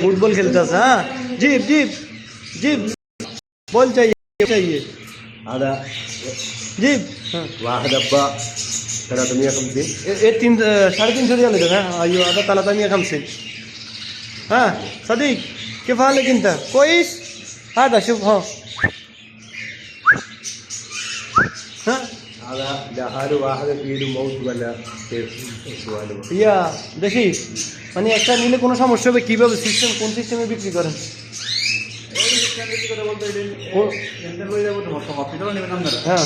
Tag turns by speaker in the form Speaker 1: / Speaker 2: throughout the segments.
Speaker 1: Football खेलता था हाँ जीप जीप जीप बॉल चाहिए चाहिए
Speaker 2: هذا
Speaker 1: जीप हाँ
Speaker 2: واحد أبا 350
Speaker 1: ये ये तीन साढ़े तीन सौ रियाल है हाँ अयो هذا ثلاثة مية خمسين ها صديق كيف حالك انت كويس هذا شوف ها ها
Speaker 2: هذا واحد في ايده موت ولا
Speaker 1: ইয়া দেখি মানে একটা নিলে কোনো সমস্যা হবে? কীভাবে সিস্টেম কোন সিস্টেমে বিক্রি করেন? হ্যাঁ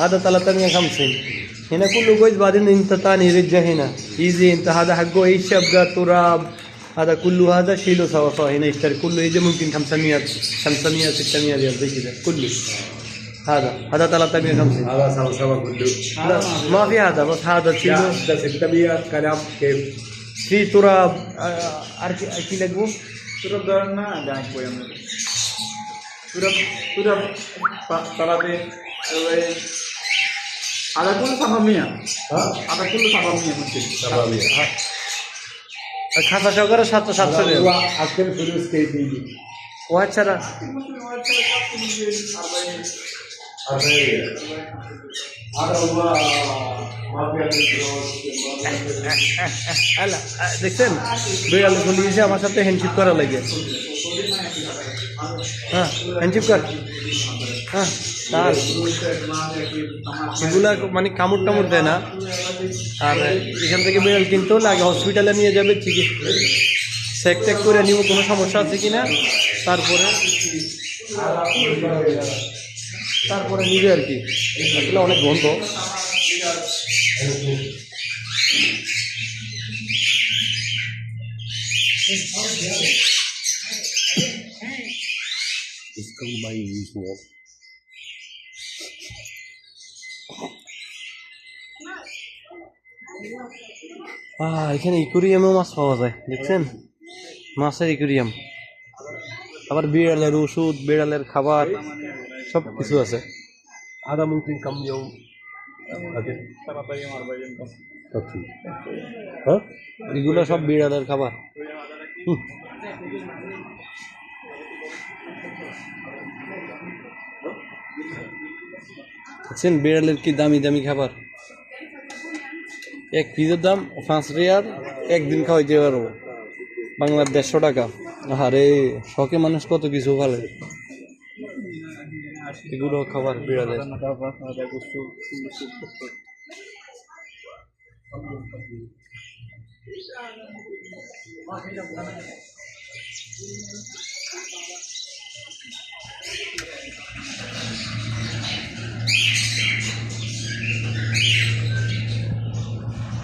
Speaker 1: هذا طلبت من خمسين هنا كله جوز بعدين انت تاني رجع هنا ايزي انت هذا حقه ايش يبقى تراب هذا كله هذا شيله سوا سوا هنا يشتري كله يجي ممكن 500 500 600 ريال زي كذا كله هذا هذا 350
Speaker 2: هذا سوا سوا كله
Speaker 1: لا ما في هذا بس هذا شيله
Speaker 2: 600 كلام كيف
Speaker 1: في تراب عارف ايش
Speaker 3: يلقوا؟ تراب ده ما داعي شويه تراب تراب طلبه ada pun sama Mia
Speaker 2: ada
Speaker 3: pun sama Mia masjid sama
Speaker 2: Mia
Speaker 1: খাতা সহকারে সাতশো সাতশো
Speaker 2: আজকের ফিরোজকে
Speaker 1: দিয়ে দিই
Speaker 2: ও আচ্ছা না দেখছেন দুই
Speaker 1: আলু খুলি এসে আমার সাথে হ্যান্ডশিপ করা লাগে। হ্যাঁ হ্যান্ডশিপ কর। হ্যাঁ। তার এগুলা মানে কামড় টামড় দেয় না। আর এখান থেকে বিড়াল কিনতেও লাগে হসপিটালে নিয়ে যাবে চিকিৎসা চেক টেক করে নিব, কোনো সমস্যা আছে কি না তারপরে তারপরে নিবে আর কি। আসলে অনেক গন্ধ।
Speaker 2: It's called by his walk.
Speaker 1: আহ এখানে ইকুরিয়ামেও মাছ পাওয়া যায় দেখছেন? মাছের ইকুরিয়াম। আবার বিড়ালের ওষুধ বিড়ালের খাবার সব কিছু আছে।
Speaker 3: আদা মুমকিন
Speaker 2: কাম হ্যাঁ?
Speaker 1: এগুলো সব বিড়ালের খাবার। দেখছেন বিড়ালের কি দামি দামি খাবার? এক পিসের দাম পাঁচ রিয়ার একদিন খাওয়াইতে পারব। বাংলার দেড়শো টাকা। আরে শখে মানুষ কত কিছু ভালো এগুলো খাবার বিড়ালের।